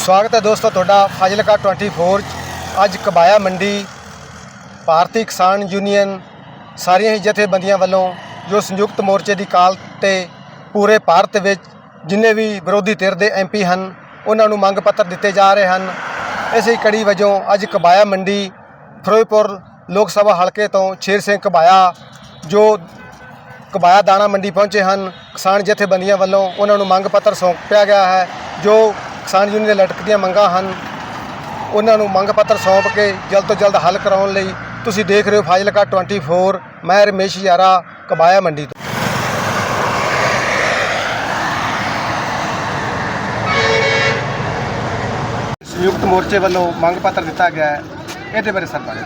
ਸਵਾਗਤ ਹੈ ਦੋਸਤੋ ਤੁਹਾਡਾ ਫਾਜ਼ਿਲਕਾ 24 'ਚ। ਅੱਜ ਕਬਾਇਆ ਮੰਡੀ, ਭਾਰਤੀ ਕਿਸਾਨ ਯੂਨੀਅਨ, ਸਾਰੀਆਂ ਹੀ ਜਥੇਬੰਦੀਆਂ ਵੱਲੋਂ ਜੋ ਸੰਯੁਕਤ ਮੋਰਚੇ ਦੀ ਕਾਲ ਤੇ ਪੂਰੇ ਭਾਰਤ ਵਿੱਚ ਜਿੰਨੇ ਵੀ ਵਿਰੋਧੀ ਧਿਰ ਦੇ ਐਮਪੀ ਹਨ, ਉਹਨਾਂ ਨੂੰ ਮੰਗ ਪੱਤਰ ਦਿੱਤੇ ਜਾ ਰਹੇ ਹਨ ਇਸੇ ਕੜੀ ਵਜੋਂ ਅੱਜ ਕਬਾਇਆ ਮੰਡੀ, ਫਿਰੋਜ਼ਪੁਰ ਲੋਕ ਸਭਾ ਹਲਕੇ ਤੋਂ ਸ਼ੇਰ ਸਿੰਘ ਕਬਾਇਆ, ਜੋ ਕਬਾਇਆ ਦਾਣਾ ਮੰਡੀ ਪਹੁੰਚੇ ਹਨ, ਕਿਸਾਨ ਜਥੇਬੰਦੀਆਂ ਵੱਲੋਂ ਉਹਨਾਂ ਨੂੰ ਮੰਗ ਪੱਤਰ ਸੌਂਪਿਆ ਗਿਆ ਹੈ, ਜੋ ਕਿਸਾਨ ਯੂਨੀਅਨ ਦੇ ਲਟਕਦੀਆਂ ਮੰਗਾਂ ਹਨ। ਉਹਨਾਂ ਨੂੰ ਮੰਗ ਪੱਤਰ ਸੌਂਪ ਕੇ ਜਲਦ ਤੋਂ ਜਲਦ ਹੱਲ ਕਰਾਉਣ ਲਈ ਤੁਸੀਂ ਦੇਖ ਰਹੇ ਹੋ ਫਾਜ਼ਿਲਕਾ 24 ਮੈਂ ਰਮੇਸ਼ ਯਾਰਾ ਕਬਾਇਆ ਮੰਡੀ ਤੋਂ। ਸੰਯੁਕਤ ਮੋਰਚੇ ਵੱਲੋਂ ਮੰਗ ਪੱਤਰ ਦਿੱਤਾ ਗਿਆ ਹੈ। ਇਹਦੇ ਬਾਰੇ ਸਰ ਬਾਰੇ।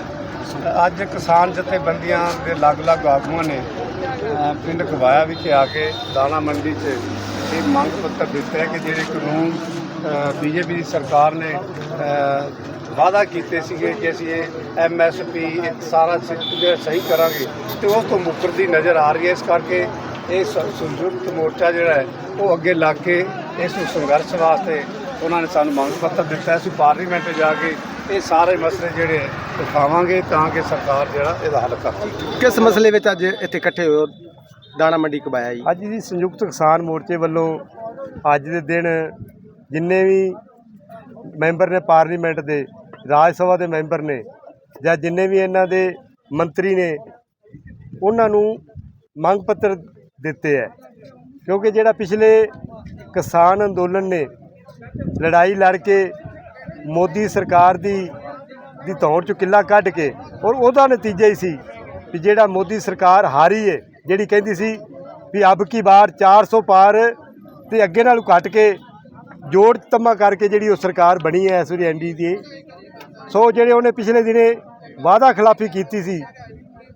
ਅੱਜ ਕਿਸਾਨ ਜਥੇਬੰਦੀਆਂ ਦੇ ਅਲੱਗ-ਅਲੱਗ ਆਗੂਆਂ ਨੇ ਅ, ਪਿੰਡ ਕਵਾਇਆ ਵਿਖੇ ਆ ਕੇ ਦਾਣਾ ਮੰਡੀ 'ਚ ਇਹ ਮੰਗ ਪੱਤਰ ਦਿੱਤਾ ਹੈ ਕਿ ਜਿਹੜੇ ਕਾਨੂੰਨ ਬੀਜੇਪੀ ਦੀ ਸਰਕਾਰ ਨੇ ਵਾਅਦਾ ਕੀਤੇ ਸੀਗੇ ਕਿ ਅਸੀਂ ਇਹ ਐਮਐਸਪੀ ਸਾਰਾ ਸਿਸਟਮ ਜਿਹੜਾ ਸਹੀ ਕਰਾਂਗੇ ਤੇ ਉਸ ਤੋਂ ਮੁਕਰਦੀ ਨਜ਼ਰ ਆ ਰਹੀ ਹੈ। ਇਸ ਕਰਕੇ ਇਹ ਸ- ਸੰਯੁਕਤ ਮੋਰਚਾ ਜਿਹੜਾ ਹੈ ਉਹ ਅੱਗੇ ਲੱਗ ਕੇ ਇਸ ਨੂੰ ਸੰਘਰਸ਼ ਵਾਸਤੇ ਉਹਨਾਂ ਨੇ ਸਾਨੂੰ ਮੰਗ ਪੱਤਰ ਦਿੱਤਾ ਹੈ। ਅਸੀਂ ਪਾਰਲੀਮੈਂਟ ਜਾ ਕੇ ਇਹ ਸਾਰੇ ਮਸਲੇ ਜਿਹੜੇ ਦਿਖਾਵਾਂਗੇ ਤਾਂ ਕਿ ਸਰਕਾਰ ਜਿਹੜਾ ਇਹਦਾ ਹੱਲ ਕਰ ਸਕੇ। ਕਿਸ ਮਸਲੇ ਵਿੱਚ ਅੱਜ ਇੱਥੇ ਇਕੱਠੇ ਹੋਏ ਹੋ? ਦਾਣਾ ਮੰਡੀ ਕਬਾਇਆ ਜੀ। ਅੱਜ ਦੀ ਸੰਯੁਕਤ ਕਿਸਾਨ ਮੋਰਚੇ ਵੱਲੋਂ ਅੱਜ ਦੇ ਦਿਨ ਜਿੰਨੇ ਵੀ ਮੈਂਬਰ ਨੇ ਪਾਰਲੀਮੈਂਟ ਦੇ, ਰਾਜ ਸਭਾ ਦੇ ਮੈਂਬਰ ਨੇ ਜਾਂ ਜਿੰਨੇ ਵੀ ਇਹਨਾਂ ਦੇ ਮੰਤਰੀ ਨੇ, ਉਹਨਾਂ ਨੂੰ ਮੰਗ ਪੱਤਰ ਦਿੱਤੇ ਹੈ। ਕਿਉਂਕਿ ਜਿਹੜਾ ਪਿਛਲੇ ਕਿਸਾਨ ਅੰਦੋਲਨ ਨੇ ਲੜਾਈ ਲੜ ਕੇ ਮੋਦੀ ਸਰਕਾਰ ਦੀ ਦੀ ਧੌਣ ਚੋਂ ਕਿੱਲਾ ਕੱਢ ਕੇ ਔਰ ਉਹਦਾ ਨਤੀਜਾ ਹੀ ਸੀ ਵੀ ਜਿਹੜਾ ਮੋਦੀ ਸਰਕਾਰ ਹਾਰੀ ਹੈ ਜਿਹੜੀ ਕਹਿੰਦੀ ਸੀ ਵੀ ਅਬ ਕੀ ਵਾਰ 400 ਪਾਰ ਤੇ ਅੱਗੇ ਨਾਲੋਂ ਘਟ ਕੇ ਜੋੜ ਤਮਾ ਕਰਕੇ ਜਿਹੜੀ ਉਹ ਸਰਕਾਰ ਬਣੀ ਹੈ ਇਸ ਵਾਰੀ ਐਨਡੀ ਦੀ, ਸੋ ਜਿਹੜੇ ਉਹਨੇ ਪਿਛਲੇ ਦਿਨੇ ਵਾਅਦਾ ਖਿਲਾਫੀ ਕੀਤੀ ਸੀ,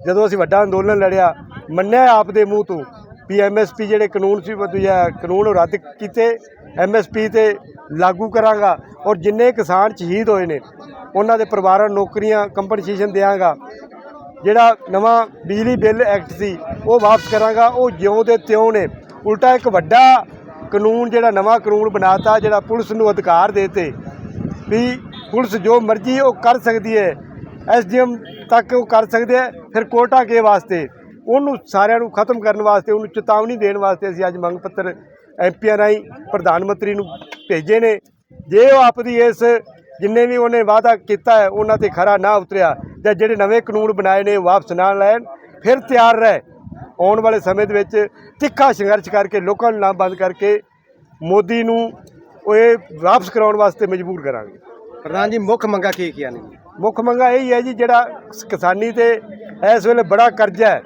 ਜਦੋਂ ਅਸੀਂ ਵੱਡਾ ਅੰਦੋਲਨ ਲੜਿਆ, ਮੰਨਿਆ ਆਪ ਦੇ ਮੂੰਹ ਤੋਂ, ਵੀ ਐਮਐਸਪੀ ਜਿਹੜੇ ਕਾਨੂੰਨ ਸੀ ਵਧੀਆ ਕਾਨੂੰਨ ਉਹ ਰੱਦ ਕੀਤੇ ਐਮਐਸਪੀ ਤੇ ਲਾਗੂ ਕਰਾਂਗਾ, ਔਰ ਜਿੰਨੇ ਕਿਸਾਨ ਸ਼ਹੀਦ ਹੋਏ ਨੇ, ਉਹਨਾਂ ਦੇ ਪਰਿਵਾਰਾਂ ਨੂੰ ਨੌਕਰੀਆਂ, ਕੰਪਨਸੇਸ਼ਨ ਦਿਆਂਗਾ, ਜਿਹੜਾ ਨਵਾਂ ਬਿਜਲੀ ਬਿੱਲ ਐਕਟ ਸੀ, ਉਹ ਵਾਪਸ ਕਰਾਂਗਾ, ਉਹ ਜਿਉਂ ਦੇ ਤਿਉਂ ਨੇ, ਉਲਟਾ ਇੱਕ ਵੱਡਾ ਕਾਨੂੰਨ ਜਿਹੜਾ ਨਵਾਂ ਕਾਨੂੰਨ ਬਣਾਤਾ, ਜਿਹੜਾ ਪੁਲਿਸ ਨੂੰ ਅਧਿਕਾਰ ਦੇਤੇ, ਵੀ ਪੁਲਿਸ ਜੋ ਮਰਜ਼ੀ ਉਹ ਕਰ ਸਕਦੀ ਹੈ, ਐਸਡੀਐਮ ਤੱਕ ਉਹ ਕਰ ਸਕਦੇ ਆ ਫਿਰ ਕੋਟਾ ਕੇ ਵਾਸਤੇ? ਉਹਨੂੰ ਸਾਰਿਆਂ ਨੂੰ ਖਤਮ ਕਰਨ ਵਾਸਤੇ, ਉਹਨੂੰ ਚੇਤਾਵਨੀ ਦੇਣ ਵਾਸਤੇ ਅਸੀਂ ਅੱਜ ਮੰਗ ਪੱਤਰ ਐਮਪੀਆਂ ਰਾਹੀਂ ਪ੍ਰਧਾਨ ਮੰਤਰੀ ਨੂੰ ਭੇਜੇ ਨੇ। ਜੇ ਉਹ ਆਪਦੀ ਇਸ ਜਿੰਨੇ ਵੀ ਉਹਨੇ ਵਾਅਦਾ ਕੀਤਾ ਹੈ, ਉਹਨਾਂ ਤੇ ਖਰਾ ਨਾ ਉਤਰਿਆ, ਜਾਂ ਜਿਹੜੇ ਨਵੇਂ ਕਾਨੂੰਨ ਬਣਾਏ ਨੇ, ਉਹ ਵਾਪਸ ਨਾ ਲੈਣ, ਫਿਰ ਤਿਆਰ ਰਹਿ। ਆਉਣ ਵਾਲੇ ਸਮੇਂ ਦੇ ਵਿੱਚ ਤਿੱਖਾ ਸੰਘਰਸ਼ ਕਰਕੇ ਲੋਕਾਂ ਨੂੰ ਲਾਮਬੰਦ ਕਰਕੇ ਮੋਦੀ ਨੂੰ ਉਹ ਇਹ ਵਾਪਸ ਕਰਾਉਣ ਵਾਸਤੇ ਮਜਬੂਰ ਕਰਾਂਗੇ। ਪ੍ਰਧਾਨ ਜੀ ਮੁੱਖ ਮੰਗਾਂ ਕੀ ਕੀਆਂ ਨੇ? ਮੁੱਖ ਮੰਗਾ ਇਹ ਹੀ ਹੈ ਜੀ ਜਿਹੜਾ ਕਿਸਾਨੀ ਤੇ ਇਸ ਵੇਲੇ ਬੜਾ ਕਰਜ਼ਾ ਹੈ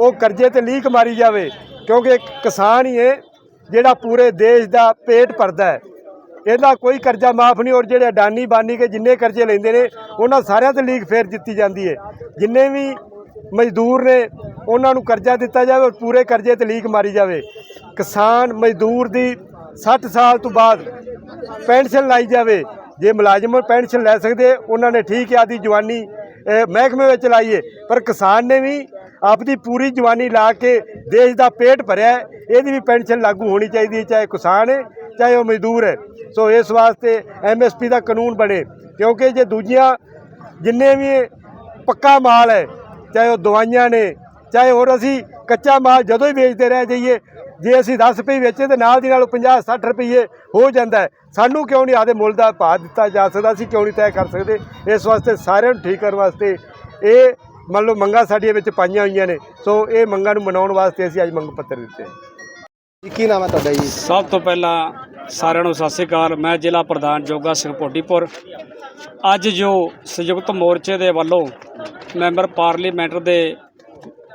ਉਹ ਕਰਜ਼ੇ ਤੇ ਲੀਕ ਮਾਰੀ ਜਾਵੇ ਕਿਉਂਕਿ ਕਿਸਾਨ ਹੀ ਹੈ ਜਿਹੜਾ ਪੂਰੇ ਦੇਸ਼ ਦਾ ਪੇਟ ਭਰਦਾ ਹੈ। ਇਹਦਾ ਕੋਈ ਕਰਜ਼ਾ ਮਾਫ ਨਹੀਂ ਔਰ ਜਿਹੜੇ ਅਡਾਨੀ ਬਾਨੀ ਕੇ ਜਿੰਨੇ ਕਰਜ਼ੇ ਲੈਂਦੇ ਨੇ ਉਹਨਾਂ ਸਾਰਿਆਂ ਤੇ ਲੀਕ ਫੇਰ ਦਿੱਤੀ ਜਾਂਦੀ ਹੈ। ਜਿੰਨੇ ਵੀ ਮਜ਼ਦੂਰ ਨੇ ਉਹਨਾਂ ਨੂੰ ਕਰਜ਼ਾ ਦਿੱਤਾ ਜਾਵੇ ਔਰ ਪੂਰੇ ਕਰਜ਼ੇ ਤੇ ਲੀਕ ਮਾਰੀ ਜਾਵੇ। ਕਿਸਾਨ ਮਜ਼ਦੂਰ ਦੀ 60 ਸਾਲ ਤੋਂ ਬਾਅਦ ਪੈਨਸ਼ਨ ਲਾਈ ਜਾਵੇ। ਜੇ ਮੁਲਾਜ਼ਮ ਪੈਨਸ਼ਨ ਲੈ ਸਕਦੇ, ਉਹਨਾਂ ਨੇ ਠੀਕ ਹੈ ਆਦੀ ਜਵਾਨੀ ਮਹਿਕਮੇ ਵਿੱਚ ਲਾਈਏ। ਪਰ ਕਿਸਾਨ ਨੇ ਵੀ ਆਪਦੀ ਪੂਰੀ ਜਵਾਨੀ ਲਾ ਕੇ ਦੇਸ਼ ਦਾ ਪੇਟ ਭਰਿਆ ਇਹਦੀ ਵੀ ਪੈਨਸ਼ਨ ਲਾਗੂ ਹੋਣੀ ਚਾਹੀਦੀ ਹੈ, ਚਾਹੇ ਕਿਸਾਨ ਹੈ, ਚਾਹੇ ਉਹ ਮਜ਼ਦੂਰ ਹੈ। ਸੋ ਇਸ ਵਾਸਤੇ ਐਮਐਸਪੀ ਦਾ ਕਾਨੂੰਨ ਬਣੇ। ਕਿਉਂਕਿ ਜੇ ਦੂਜੀਆਂ ਜਿੰਨੇ ਵੀ ਪੱਕਾ ਮਾਲ ਹੈ ਚਾਹੇ ਉਹ ਦਵਾਈਆਂ ਨੇ ਚਾਹੇ ਹੋਰ ਅਸੀਂ ਕੱਚਾ ਮਾਲ ਜਦੋਂ ਹੀ ਵੇਚਦੇ ਰਹਿ ਜਾਈਏ ਜੇ ਅਸੀਂ 10 ਰੁਪਏ ਵੇਚੇ ਤੇ ਨਾਲ ਦੀ ਨਾਲ 50 60 ਰੁਪਏ ਹੋ ਜਾਂਦਾ ਸਾਨੂੰ ਕਿਉਂ ਨਹੀਂ ਆਦੇ ਮੁੱਲ ਦਾ ਭਾਅ ਦਿੱਤਾ ਜਾ ਸਕਦਾ? ਅਸੀਂ ਕਿਉਂ ਨਹੀਂ ਤੈਅ ਕਰ ਸਕਦੇ? ਇਸ ਵਾਸਤੇ ਸਾਰਿਆਂ ਨੂੰ ਠੀਕ ਕਰਨ ਵਾਸਤੇ ਇਹ ਮੰਨ ਲਓ ਮੰਗਾਂ ਸਾਡੀਆਂ ਵਿੱਚ ਪਾਈਆਂ ਹੋਈਆਂ ਨੇ। ਸੋ ਇਹ ਮੰਗਾਂ ਨੂੰ ਮਨਾਉਣ ਵਾਸਤੇ ਅਸੀਂ ਅੱਜ ਮੰਗ ਪੱਤਰ ਦਿੱਤੇ ਜੀ ਕੀ ਨਾਮ ਹੈ ਤੁਹਾਡਾ ਜੀ? ਸਭ ਤੋਂ ਪਹਿਲਾਂ ਸਾਰਿਆਂ ਨੂੰ ਸਤਿ ਸ੍ਰੀ ਅਕਾਲ। ਮੈਂ ਜ਼ਿਲ੍ਹਾ ਪ੍ਰਧਾਨ ਜੋਗਾ ਸਿੰਘ ਭੋਡੀਪੁਰ। ਅੱਜ ਜੋ ਸੰਯੁਕਤ ਮੋਰਚੇ ਦੇ ਵੱਲੋਂ ਮੈਂਬਰ ਪਾਰਲੀਮੈਂਟ ਦੇ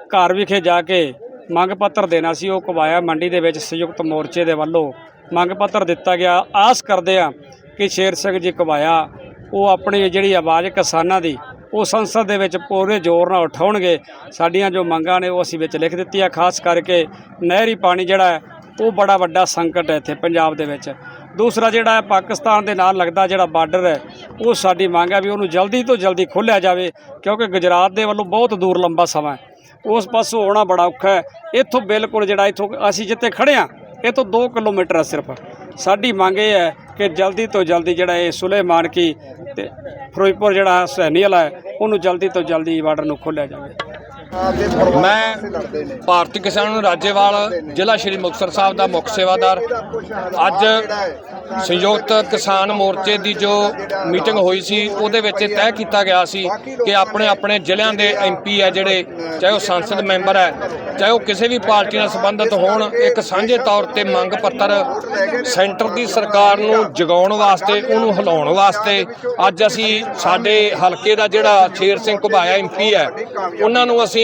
ਘਰ ਵਿਖੇ ਜਾ ਕੇ ਮੰਗ ਪੱਤਰ ਦੇਣਾ ਸੀ, ਉਹ ਕਵਾਇਆ ਮੰਡੀ ਦੇ ਵਿੱਚ ਸੰਯੁਕਤ ਮੋਰਚੇ ਦੇ ਵੱਲੋਂ ਮੰਗ ਪੱਤਰ ਦਿੱਤਾ ਗਿਆ। ਆਸ ਕਰਦੇ ਆ ਕਿ ਸ਼ੇਰ ਸਿੰਘ ਜੀ ਕਵਾਇਆ ਉਹ ਆਪਣੀ ਜਿਹੜੀ ਆਵਾਜ਼ ਕਿਸਾਨਾਂ ਦੀ, ਉਹ ਸੰਸਦ ਦੇ ਵਿੱਚ ਪੂਰੇ ਜ਼ੋਰ ਨਾਲ ਉਠਾਉਣਗੇ। ਸਾਡੀਆਂ ਜੋ ਮੰਗਾਂ ਨੇ ਉਹ ਅਸੀਂ ਵਿੱਚ ਲਿਖ ਦਿੱਤੀ ਆ ਖਾਸ ਕਰਕੇ ਨਹਿਰੀ ਪਾਣੀ ਜਿਹੜਾ ਹੈ, ਉਹ ਬੜਾ ਵੱਡਾ ਸੰਕਟ ਹੈ ਇੱਥੇ ਪੰਜਾਬ ਦੇ ਵਿੱਚ। ਦੂਸਰਾ ਜਿਹੜਾ ਹੈ, ਪਾਕਿਸਤਾਨ ਦੇ ਨਾਲ ਲੱਗਦਾ ਜਿਹੜਾ ਬਾਰਡਰ ਹੈ, ਉਹ ਸਾਡੀ ਮੰਗ ਹੈ ਵੀ ਉਹਨੂੰ ਜਲਦੀ ਤੋਂ ਜਲਦੀ ਖੋਲ੍ਹਿਆ ਜਾਵੇ, ਕਿਉਂਕਿ ਗੁਜਰਾਤ ਦੇ ਵੱਲੋਂ ਬਹੁਤ ਦੂਰ ਲੰਬਾ ਸਮਾਂ ਹੈ। ਉਸ ਪਾਸੋਂ ਆਉਣਾ ਬੜਾ ਔਖਾ ਹੈ। ਇੱਥੋਂ ਬਿਲਕੁਲ ਜਿਹੜਾ ਇੱਥੋਂ ਅਸੀਂ ਜਿੱਥੇ ਖੜੇ ਆ ਇਹ ਤੋਂ 2 ਕਿਲੋਮੀਟਰ ਹੈ ਸਿਰਫ। ਸਾਡੀ ਮੰਗ ਇਹ ਹੈ ਕਿ ਜਲਦੀ ਤੋਂ ਜਲਦੀ ਜਿਹੜਾ ਇਹ ਸੁਲੇਮਾਨ ਕੀ ਤੇ ਫਿਰੋਜ਼ਪੁਰ ਜਿਹੜਾ ਹੁਸੈਨੀ ਹੈ, ਉਹਨੂੰ ਜਲਦੀ ਤੋਂ ਜਲਦੀ ਬਾਰਡਰ ਨੂੰ ਖੋਲ੍ਹਿਆ ਜਾਵੇ। ਮੈਂ ਭਾਰਤੀ ਕਿਸਾਨ ਰਾਜੇਵਾਲ, ਜ਼ਿਲ੍ਹਾ ਸ਼੍ਰੀ ਮੁਕਤਸਰ ਸਾਹਿਬ ਦਾ ਮੁੱਖ ਸੇਵਾਦਾਰ। ਅੱਜ ਸੰਯੁਕਤ ਕਿਸਾਨ ਮੋਰਚੇ ਦੀ ਜੋ ਮੀਟਿੰਗ ਹੋਈ ਸੀ, ਉਹਦੇ ਵਿੱਚ ਇਹ ਤੈਅ ਕੀਤਾ ਗਿਆ ਸੀ ਕਿ ਆਪਣੇ ਆਪਣੇ ਜ਼ਿਲ੍ਹਿਆਂ ਦੇ ਐਮਪੀ ਹੈ ਜਿਹੜੇ, ਚਾਹੇ ਉਹ ਸੰਸਦ ਮੈਂਬਰ ਹੈ, ਚਾਹੇ ਉਹ ਕਿਸੇ ਵੀ ਪਾਰਟੀ ਨਾਲ ਸੰਬੰਧਿਤ ਹੋਣ, ਇੱਕ ਸਾਂਝੇ ਤੌਰ ਤੇ ਮੰਗ ਪੱਤਰ ਸੈਂਟਰ ਦੀ ਸਰਕਾਰ ਨੂੰ ਜਗਾਉਣ ਵਾਸਤੇ, ਉਹਨੂੰ ਹਿਲਾਉਣ ਵਾਸਤੇ, ਅੱਜ ਅਸੀਂ ਸਾਡੇ ਹਲਕੇ ਦਾ ਜਿਹੜਾ ਸ਼ੇਰ ਸਿੰਘ ਘੁਬਾਇਆ ਐਮਪੀ ਹੈ, ਉਹਨਾਂ ਨੂੰ ਅਸੀਂ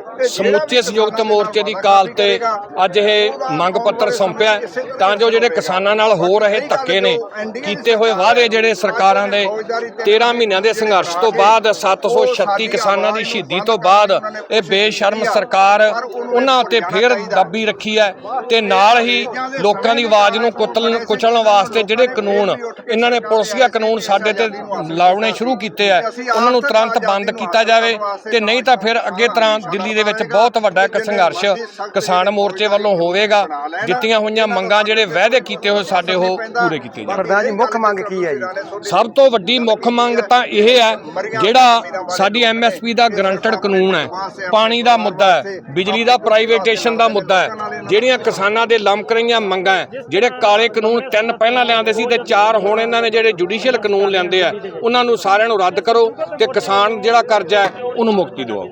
ਸਮੁੱਚੇ ਸੰਯੁਕਤ ਮੋਰਚੇ ਦੀ ਕਾਲ ਤੇ ਅੱਜ ਇਹ ਮੰਗ ਪੱਤਰ ਸੌਂਪਿਆ ਤਾਂ ਜੋ ਜਿਹੜੇ ਕਿਸਾਨਾਂ ਨਾਲ ਹੋ ਰਹੇ ਧੱਕੇ ਨੇ, ਕੀਤੇ ਹੋਏ ਵਾਅਦੇ ਜਿਹੜੇ ਸਰਕਾਰਾਂ ਦੇ 13 ਮਹੀਨਿਆਂ ਦੇ ਸੰਘਰਸ਼ ਤੋਂ ਬਾਅਦ 736 ਕਿਸਾਨਾਂ ਦੀ ਸ਼ਹੀਦੀ ਤੋਂ ਬਾਅਦ ਇਹ ਬੇਸ਼ਰਮ ਸਰਕਾਰ ਉਹਨਾਂ ਉੱਤੇ ਫੇਰ ਦੱਬੀ ਰੱਖੀ ਹੈ ਤੇ ਨਾਲ ਹੀ ਲੋਕਾਂ ਦੀ ਆਵਾਜ਼ ਨੂੰ ਕੁਤਲਣ ਕੁਚਲਣ ਵਾਸਤੇ ਜਿਹੜੇ ਕਾਨੂੰਨ ਇਹਨਾਂ ਨੇ ਪੁਲਸੀਆ ਕਾਨੂੰਨ ਸਾਡੇ ਤੇ ਲਾਉਣੇ ਸ਼ੁਰੂ ਕੀਤੇ ਆ ਉਹਨਾਂ ਨੂੰ ਤੁਰੰਤ ਬੰਦ ਕੀਤਾ ਜਾਵੇ ਤੇ ਨਹੀਂ ਤਾਂ ਫਿਰ ਅੱਗੇ ਤਰ੍ਹਾਂ ਦਿੱਲੀ ਦੇ ਵਿੱਚ ਬਹੁਤ ਵੱਡਾ ਇੱਕ ਸੰਘਰਸ਼ ਕਿਸਾਨ ਮੋਰਚੇ ਵੱਲੋਂ ਹੋਵੇਗਾ। ਦਿੱਤੀਆਂ ਹੋਈਆਂ ਮੰਗਾਂ ਜਿਹੜੇ ਵਾਅਦੇ ਕੀਤੇ ਹੋਏ ਸਾਡੇ ਉਹ ਪੂਰੇ ਕੀਤੇ ਜਾਣ ਪ੍ਰਧਾਨ ਜੀ ਮੁੱਖ ਮੰਗ ਕੀ ਹੈ ਜੀ? ਸਭ ਤੋਂ ਵੱਡੀ ਮੁੱਖ ਮੰਗ ਤਾਂ ਇਹ ਹੈ ਜਿਹੜਾ ਸਾਡੀ ਐਮਐਸਪੀ ਦਾ ਗਰੰਟਡ ਕਾਨੂੰਨ ਹੈ ਪਾਣੀ ਦਾ ਮੁੱਦਾ ਹੈ ਬਿਜਲੀ ਦਾ ਪ੍ਰਾਈਵੇਟੇਸ਼ਨ ਦਾ ਮੁੱਦਾ ਹੈ ਜਿਹੜੀਆਂ ਕਿਸਾਨਾਂ ਦੇ ਲੰਮਕ ਰਹੀਆਂ ਮੰਗਾਂ ਜਿਹੜੇ ਕਾਲੇ ਕਾਨੂੰਨ ਤਿੰਨ ਪਹਿਲਾਂ ਲਿਆਂਦੇ ਸੀ ਤੇ ਚਾਰ ਹੁਣ ਇਹਨਾਂ ਨੇ ਜਿਹੜੇ ਜੁਡੀਸ਼ੀਅਲ ਕਾਨੂੰਨ ਲਿਆਂਦੇ ਆ ਉਹਨਾਂ ਨੂੰ ਸਾਰਿਆਂ ਨੂੰ ਰੱਦ ਕਰੋ ਤੇ ਕਿਸਾਨ ਜਿਹੜਾ ਕਰਜ਼ਾ ਹੈ ਉਹਨੂੰ ਮੁਕਤੀ ਦਿਵਾਓ।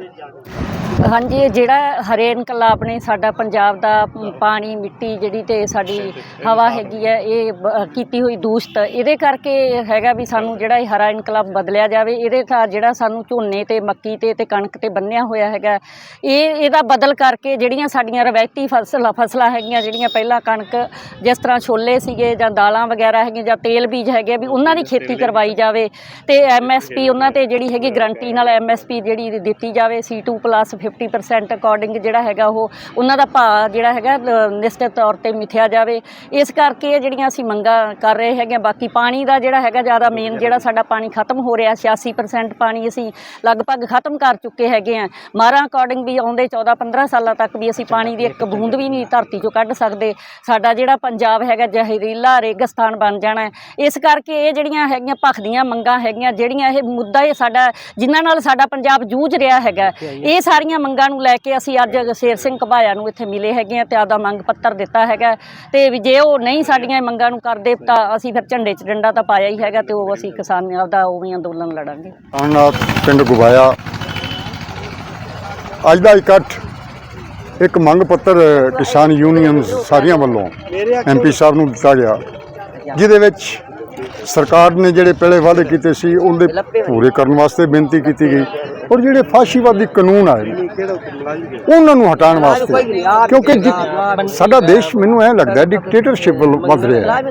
ਹਾਂਜੀ ਜਿਹੜਾ ਹਰੇ ਇਨਕਲਾਬ ਨੇ ਸਾਡਾ ਪੰਜਾਬ ਦਾ ਪਾਣੀ ਮਿੱਟੀ ਜਿਹੜੀ ਤੇ ਸਾਡੀ ਹਵਾ ਹੈਗੀ ਹੈ ਇਹ ਕੀਤੀ ਹੋਈ ਦੂਸ਼ਿਤ। ਇਹਦੇ ਕਰਕੇ ਹੈਗਾ ਵੀ ਸਾਨੂੰ ਜਿਹੜਾ ਇਹ ਹਰਾ ਇਨਕਲਾਬ ਬਦਲਿਆ ਜਾਵੇ ਇਹਦੇ ਤਾਂ ਜਿਹੜਾ ਸਾਨੂੰ ਝੋਨੇ ਤੇ ਮੱਕੀ ਤੇ ਤੇ ਕਣਕ ਤੇ ਬੰਨਿਆ ਹੋਇਆ ਹੈਗਾ। ਇਹ ਇਹਦਾ ਬਦਲ ਕਰਕੇ ਜਿਹੜੀਆਂ ਸਾਡੀਆਂ ਰਵਾਇਤੀ ਫਸਲਾਂ ਫਸਲਾਂ ਹੈਗੀਆਂ ਜਿਹੜੀਆਂ ਪਹਿਲਾਂ ਕਣਕ ਜਿਸ ਤਰ੍ਹਾਂ ਛੋਲੇ ਸੀਗੇ ਜਾਂ ਦਾਲਾਂ ਵਗੈਰਾ ਹੈਗੀਆਂ ਜਾਂ ਤੇਲ ਬੀਜ ਹੈਗੇ ਵੀ ਉਹਨਾਂ ਦੀ ਖੇਤੀ ਕਰਵਾਈ ਜਾਵੇ ਤੇ ਐਮਐਸਪੀ ਉਹਨਾਂ ਤੇ ਜਿਹੜੀ ਹੈਗੀ ਗਰੰਟੀ ਨਾਲ ਐਮਐਸਪੀ ਜਿਹੜੀ ਦਿੱਤੀ ਜਾਵੇ C2 ਪਲੱਸ 50% ਅਕੋਰਡਿੰਗ ਜਿਹੜਾ ਹੈਗਾ ਉਹ ਉਹਨਾਂ ਦਾ ਭਾਅ ਜਿਹੜਾ ਹੈਗਾ ਨਿਸ਼ਚਿਤ ਤੌਰ ਤੇ ਮਿਥਿਆ ਜਾਵੇ। ਇਸ ਕਰਕੇ ਇਹ ਜਿਹੜੀਆਂ ਅਸੀਂ ਮੰਗਾਂ ਕਰ ਰਹੇ ਹੈਗੇ ਆ। ਬਾਕੀ ਪਾਣੀ ਦਾ ਜਿਹੜਾ ਹੈਗਾ, ਜ਼ਿਆਦਾ ਮੇਨ ਜਿਹੜਾ ਸਾਡਾ ਪਾਣੀ ਖਤਮ ਹੋ ਰਿਹਾ 86% ਪਾਣੀ ਅਸੀਂ ਲਗਭਗ ਖਤਮ ਕਰ ਚੁੱਕੇ ਹੈਗੇ ਆ ਮਾਰਾਂ ਅਕੋਰਡਿੰਗ ਵੀ ਆਉਂਦੇ 14 15 ਸਾਲਾਂ ਤੱਕ ਵੀ ਅਸੀਂ ਪਾਣੀ ਦੀ ਇੱਕ ਬੂੰਦ ਵੀ ਨਹੀਂ ਧਰਤੀ ਚੋਂ ਕੱਢ ਸਕਦੇ। ਸਾਡਾ ਜਿਹੜਾ ਪੰਜਾਬ ਹੈਗਾ, ਜ਼ਹਿਰੀਲਾ ਰੇਗਿਸਤਾਨ ਬਣ ਜਾਣਾ ਇਸ ਕਰਕੇ ਇਹ ਜਿਹੜੀਆਂ ਹੈਗੀਆਂ, ਭਖਦੀਆਂ ਮੰਗਾਂ ਹੈਗੀਆਂ, ਜਿਹੜੀਆਂ ਇਹ ਮੁੱਦਾ ਇਹ ਸਾਡਾ, ਜਿਨ੍ਹਾਂ ਨਾਲ ਸਾਡਾ ਪੰਜਾਬ ਜੂਝ ਰਿਹਾ ਹੈਗਾ, ਇਹ ਸਾਰੀਆਂ ਮੰਗਾਂ ਨੂੰ ਲੈ ਕੇ ਅਸੀਂ ਅੱਜ ਸ਼ੇਰ ਸਿੰਘ ਘਬਾਇਆ ਨੂੰ ਇੱਥੇ ਮਿਲੇ ਹੈਗੇ ਆ ਤੇ ਆਪਦਾ ਮੰਗ ਪੱਤਰ ਦਿੱਤਾ ਹੈਗਾ ਤੇ ਵੀ ਜੇ ਉਹ ਨਹੀਂ ਸਾਡੀਆਂ ਮੰਗਾਂ ਨੂੰ ਕਰਦੇ ਤਾਂ ਅਸੀਂ ਫਿਰ ਝੰਡੇ 'ਚ ਡੰਡਾ ਤਾਂ ਪਾਇਆ ਹੀ ਹੈਗਾ ਤੇ ਉਹ ਅਸੀਂ ਕਿਸਾਨ ਆਪਦਾ ਉਵੇਂ ਅੰਦੋਲਨ ਲੜਾਂਗੇ। ਆਨਨਾਥ ਪਿੰਡ ਗੁਬਾਇਆ ਅੱਜ ਦਾ ਇਕੱਠ ਇੱਕ ਮੰਗ ਪੱਤਰ ਕਿਸਾਨ ਯੂਨੀਅਨ ਸਾਰੀਆਂ ਵੱਲੋਂ ਐਮਪੀ ਸਾਹਿਬ ਨੂੰ ਦਿੱਤਾ ਗਿਆ, ਜਿਹਦੇ ਵਿੱਚ ਸਰਕਾਰ ਨੇ ਜਿਹੜੇ ਪਹਿਲੇ ਵਾਅਦੇ ਕੀਤੇ ਸੀ, ਉਹਦੇ ਪੂਰੇ ਕਰਨ ਵਾਸਤੇ ਬੇਨਤੀ ਕੀਤੀ ਗਈ। ਔਰ ਜਿਹੜੇ ਫਾਸ਼ੀਵਾਦੀ ਕਾਨੂੰਨ ਆਏ ਨੇ, ਉਹਨਾਂ ਨੂੰ ਹਟਾਉਣ ਵਾਸਤੇ। ਕਿਉਂਕਿ ਜਿ- ਸਾਡਾ ਦੇਸ਼ ਮੈਨੂੰ ਐ ਲੱਗਦਾ ਡਿਕਟੇਟਰਸ਼ਿਪ ਵੱਲ ਵੱਧ ਰਿਹਾ ਹੈ।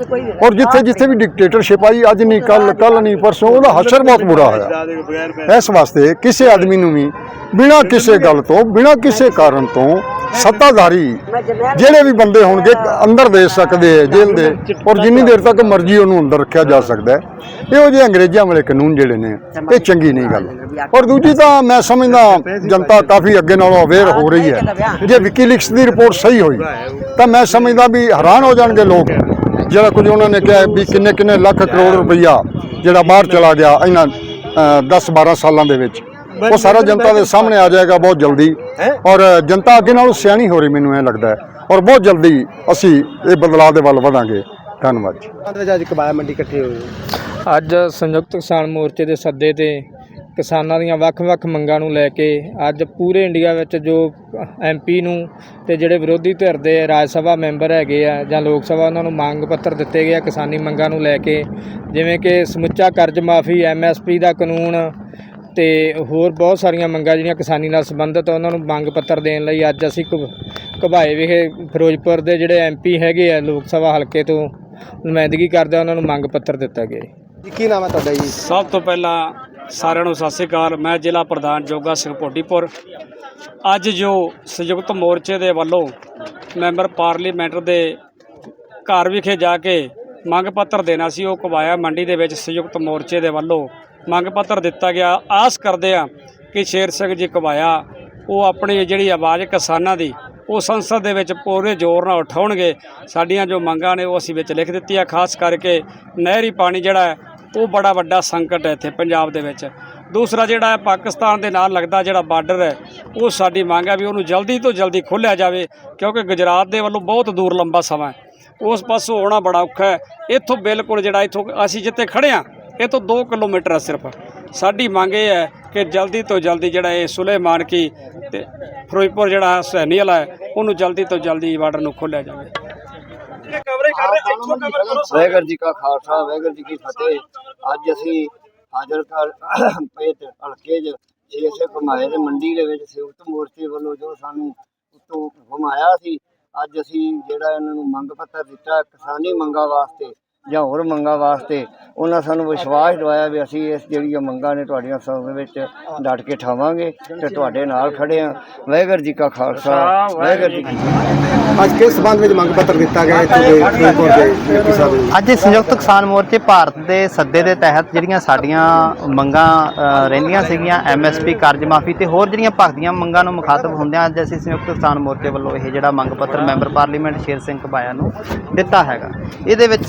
ਔਰ ਜਿੱਥੇ ਜਿੱਥੇ ਵੀ ਡਿਕਟੇਟਰਸ਼ਿਪ ਆਈ ਅੱਜ ਨਹੀਂ ਕੱਲ ਕੱਲ ਨਹੀਂ ਪਰਸੋਂ ਉਹਦਾ ਹਸ਼ਰ ਬਹੁਤ ਬੁਰਾ ਹੋਇਆ। ਇਸ ਵਾਸਤੇ ਕਿਸੇ ਆਦਮੀ ਨੂੰ ਵੀ ਬਿਨਾਂ ਕਿਸੇ ਗੱਲ ਤੋਂ ਬਿਨਾਂ ਕਿਸੇ ਕਾਰਨ ਤੋਂ ਸੱਤਾਧਾਰੀ ਜਿਹੜੇ ਵੀ ਬੰਦੇ ਹੋਣਗੇ ਅੰਦਰ ਦੇ ਸਕਦੇ ਹੈ ਜੇਲ੍ਹ ਦੇ ਔਰ ਜਿੰਨੀ ਦੇਰ ਤੱਕ ਮਰਜ਼ੀ ਉਹਨੂੰ ਅੰਦਰ ਰੱਖਿਆ ਜਾ ਸਕਦਾ ਹੈ। ਇਹੋ ਜਿਹੇ ਅੰਗਰੇਜ਼ਾਂ ਵਾਲੇ ਕਾਨੂੰਨ ਜਿਹੜੇ ਨੇ ਇਹ ਚੰਗੀ ਨਹੀਂ ਗੱਲ। ਔਰ ਦੂਜੀ ਤਾਂ ਮੈਂ ਸਮਝਦਾ ਜਨਤਾ ਕਾਫੀ ਅੱਗੇ ਨਾਲੋਂ ਅਵੇਅਰ ਹੋ ਰਹੀ ਹੈ। ਜੇ ਵਿਕੀਲੀਕਸ ਦੀ ਰਿਪੋਰਟ ਸਹੀ ਹੋਈ ਤਾਂ ਮੈਂ ਸਮਝਦਾ ਵੀ ਹੈਰਾਨ ਹੋ ਜਾਣਗੇ ਲੋਕ। ਜਿਹੜਾ ਕੁਝ ਉਹਨਾਂ ਨੇ ਕਿਹਾ ਵੀ ਕਿੰਨੇ ਕਿੰਨੇ ਲੱਖ ਕਰੋੜ ਰੁਪਈਆ ਜਿਹੜਾ ਬਾਹਰ ਚਲਾ ਗਿਆ ਇਹਨਾਂ 10 12 ਸਾਲਾਂ ਦੇ ਵਿੱਚ। ਉਹ ਸਾਰਾ ਜਨਤਾ ਦੇ ਸਾਹਮਣੇ ਆ ਜਾਏਗਾ ਬਹੁਤ ਜਲਦੀ। ਔਰ ਜਨਤਾ ਅੱਗੇ ਨਾਲੋਂ ਸਿਆਣੀ ਹੋ ਰਹੀ ਮੈਨੂੰ ਐ ਲੱਗਦਾ ਹੈ। ਔਰ ਬਹੁਤ ਜਲਦੀ ਅਸੀਂ ਇਹ ਬਦਲਾਅ ਦੇ ਵੱਲ ਵਧਾਂਗੇ। ਧੰਨਵਾਦ ਜੀ। ਵਿੱਚ ਅੱਜ ਕਬਾਇਆ ਮੰਡੀ ਇਕੱਠੇ ਹੋਏ ਅੱਜ ਸੰਯੁਕਤ ਕਿਸਾਨ ਮੋਰਚੇ ਦੇ ਸੱਦੇ ਤੇ ਕਿਸਾਨਾਂ ਦੀਆਂ ਵੱਖ-ਵੱਖ ਮੰਗਾਂ ਨੂੰ ਲੈ ਕੇ ਅੱਜ ਪੂਰੇ ਇੰਡੀਆ ਵਿੱਚ ਜੋ ਐਮਪੀ ਨੂੰ ਤੇ ਜਿਹੜੇ ਵਿਰੋਧੀ ਧਿਰ ਦੇ ਰਾਜ ਸਭਾ ਮੈਂਬਰ ਹੈਗੇ ਆ ਜਾਂ ਲੋਕ ਸਭਾ ਉਹਨਾਂ ਨੂੰ ਮੰਗ ਪੱਤਰ ਦਿੱਤੇ ਗਏ ਆ ਕਿਸਾਨੀ ਮੰਗਾਂ ਨੂੰ ਲੈ ਕੇ ਜਿਵੇਂ ਕਿ ਸਮੁੱਚਾ ਕਰਜ਼ ਮਾਫੀ ਐਮਐਸਪੀ ਦਾ ਕਾਨੂੰਨ ਤੇ ਹੋਰ ਬਹੁਤ ਸਾਰੀਆਂ ਮੰਗਾਂ ਜਿਹੜੀਆਂ ਕਿਸਾਨੀ ਨਾਲ ਸੰਬੰਧਿਤ ਆ, ਉਹਨਾਂ ਨੂੰ ਮੰਗ ਪੱਤਰ ਦੇਣ ਲਈ ਅੱਜ ਅਸੀਂ ਘਬਾਏ ਵਿਖੇ ਫਿਰੋਜ਼ਪੁਰ ਦੇ ਜਿਹੜੇ ਐਮਪੀ ਹੈਗੇ ਆ ਲੋਕ ਸਭਾ ਹਲਕੇ ਤੋਂ ਨੁਮਾਇੰਦਗੀ ਕਰਦੇ ਆ, ਉਹਨਾਂ ਨੂੰ ਮੰਗ ਪੱਤਰ ਦਿੱਤਾ ਗਿਆ। ਜੀ ਕੀ ਨਾਮ ਹੈ ਤੁਹਾਡਾ ਜੀ ਸਭ ਤੋਂ ਪਹਿਲਾਂ ਸਾਰਿਆਂ ਨੂੰ ਸਤਿ ਸ੍ਰੀ ਅਕਾਲ। ਮੈਂ ਜ਼ਿਲ੍ਹਾ ਪ੍ਰਧਾਨ ਜੋਗਾ ਸਿੰਘ ਭੋਟੀਪੁਰ ਅੱਜ ਜੋ ਸੰਯੁਕਤ ਮੋਰਚੇ ਦੇ ਵੱਲੋਂ ਮੈਂਬਰ ਪਾਰਲੀਮੈਂਟ ਦੇ ਘਰ ਵਿਖੇ ਜਾ ਕੇ ਮੰਗ ਪੱਤਰ ਦੇਣਾ ਸੀ, ਉਹ ਕਵਾਇਆ ਮੰਡੀ ਦੇ ਵਿੱਚ ਸੰਯੁਕਤ ਮੋਰਚੇ ਦੇ ਵੱਲੋਂ ਮੰਗ ਪੱਤਰ ਦਿੱਤਾ ਗਿਆ। ਆਸ ਕਰਦੇ ਆ ਕਿ ਸ਼ੇਰ ਸਿੰਘ ਜੀ ਕਵਾਇਆ ਉਹ ਆਪਣੀ ਜਿਹੜੀ ਆਵਾਜ਼ ਕਿਸਾਨਾਂ ਦੀ, ਉਹ ਸੰਸਦ ਦੇ ਵਿੱਚ ਪੂਰੇ ਜ਼ੋਰ ਨਾਲ ਉਠਾਉਣਗੇ। ਸਾਡੀਆਂ ਜੋ ਮੰਗਾਂ ਨੇ ਉਹ ਅਸੀਂ ਵਿੱਚ ਲਿਖ ਦਿੱਤੀਆਂ। ਖਾਸ ਕਰਕੇ ਨਹਿਰੀ ਪਾਣੀ ਜਿਹੜਾ ਉਹ ਬੜਾ ਵੱਡਾ ਸੰਕਟ ਹੈ ਇੱਥੇ ਪੰਜਾਬ ਦੇ ਵਿੱਚ। ਦੂਸਰਾ ਜਿਹੜਾ ਹੈ, ਪਾਕਿਸਤਾਨ ਦੇ ਨਾਲ ਲੱਗਦਾ ਜਿਹੜਾ ਬਾਰਡਰ ਹੈ, ਉਹ ਸਾਡੀ ਮੰਗ ਹੈ ਵੀ ਉਹਨੂੰ ਜਲਦੀ ਤੋਂ ਜਲਦੀ ਖੋਲ੍ਹਿਆ ਜਾਵੇ, ਕਿਉਂਕਿ ਗੁਜਰਾਤ ਦੇ ਵੱਲੋਂ ਬਹੁਤ ਦੂਰ ਲੰਬਾ ਸਮਾਂ ਹੈ। ਉਸ ਪਾਸੋਂ ਆਉਣਾ ਬੜਾ ਔਖਾ ਹੈ। ਇੱਥੋਂ ਬਿਲਕੁਲ ਜਿਹੜਾ ਇੱਥੋਂ ਅਸੀਂ ਜਿੱਥੇ ਖੜੇ ਆ ਇਹ ਤੋਂ 2 ਕਿਲੋਮੀਟਰ ਹੈ ਸਿਰਫ। ਸਾਡੀ ਮੰਗ ਇਹ ਹੈ ਕਿ ਜਲਦੀ ਤੋਂ ਜਲਦੀ ਜਿਹੜਾ ਇਹ ਸੁਲੇਮਾਨ ਕੀ ਤੇ ਫਿਰੋਜ਼ਪੁਰ ਜਿਹੜਾ ਹੁਸੈਨੀ ਹੈ, ਉਹਨੂੰ ਜਲਦੀ ਤੋਂ ਜਲਦੀ ਬਾਰਡਰ ਨੂੰ ਖੋਲ੍ਹਿਆ ਜਾਵੇ। ਵਾਹਿਗੁਰੂ ਜੀ ਕਾ ਖਾਲਸਾ ਵਾਹਿਗੁਰੂ ਜੀ ਕੀ ਫਤਿਹ। ਅੱਜ ਅਸੀਂ ਹਾਜ਼ਰਕਾਰ ਪੇਟ ਹਲਕੇ ਛੇ ਛੇ ਘੁਮਾਏ ਦੇ ਮੰਡੀ ਦੇ ਵਿੱਚ ਸੰਯੁਕਤ ਮੋਰਚੇ ਵੱਲੋਂ ਜੋ ਸਾਨੂੰ ਉੱਤੋਂ ਘੁਮਾਇਆ ਸੀ ਅੱਜ ਅਸੀਂ ਜਿਹੜਾ ਇਹਨਾਂ ਨੂੰ ਮੰਗ ਪੱਤਰ ਦਿੱਤਾ ਕਿਸਾਨੀ ਮੰਗਾਂ ਵਾਸਤੇ ਜਾਂ ਹੋਰ ਮੰਗਾਂ ਵਾਸਤੇ ਉਹਨਾਂ ਸਾਨੂੰ ਵਿਸ਼ਵਾਸ ਦਿਵਾਇਆ ਵੀ ਅਸੀਂ ਇਸ ਜਿਹੜੀਆਂ ਮੰਗਾਂ ਨੇ ਤੁਹਾਡੀਆਂ ਸਭ ਦੇ ਵਿੱਚ ਡਟ ਕੇ ਠਾਵਾਂਗੇ ਤੇ ਤੁਹਾਡੇ ਨਾਲ ਖੜੇ ਆ। ਵਾਹਿਗੁਰੂ ਜੀ ਕਾ ਖਾਲਸਾ ਵਾਹਿਗੁਰੂ ਜੀ ਅੱਜ ਕਿਸ ਸਬੰਧ ਵਿੱਚ ਮੰਗ ਪੱਤਰ ਦਿੱਤਾ ਗਿਆ ਅੱਜ ਸੰਯੁਕਤ ਕਿਸਾਨ ਮੋਰਚੇ ਭਾਰਤ ਦੇ ਸੱਦੇ ਦੇ ਤਹਿਤ ਜਿਹੜੀਆਂ ਸਾਡੀਆਂ ਮੰਗਾਂ ਰਹਿੰਦੀਆਂ ਸੀਗੀਆਂ ਐਮਐਸਪੀ ਕਰਜ਼ ਮਾਫੀ ਤੇ ਹੋਰ ਜਿਹੜੀਆਂ ਭਗਦੀਆਂ ਮੰਗਾਂ ਨੂੰ ਮੁਖਾਤਬ ਹੁੰਦਿਆਂ ਅੱਜ ਅਸੀਂ ਸੰਯੁਕਤ ਕਿਸਾਨ ਮੋਰਚੇ ਵੱਲੋਂ ਇਹ ਜਿਹੜਾ ਮੰਗ ਪੱਤਰ ਮੈਂਬਰ ਪਾਰਲੀਮੈਂਟ ਸ਼ੇਰ ਸਿੰਘ ਕਬਾਇਆ ਨੂੰ ਦਿੱਤਾ ਹੈਗਾ। ਇਹਦੇ ਵਿੱਚ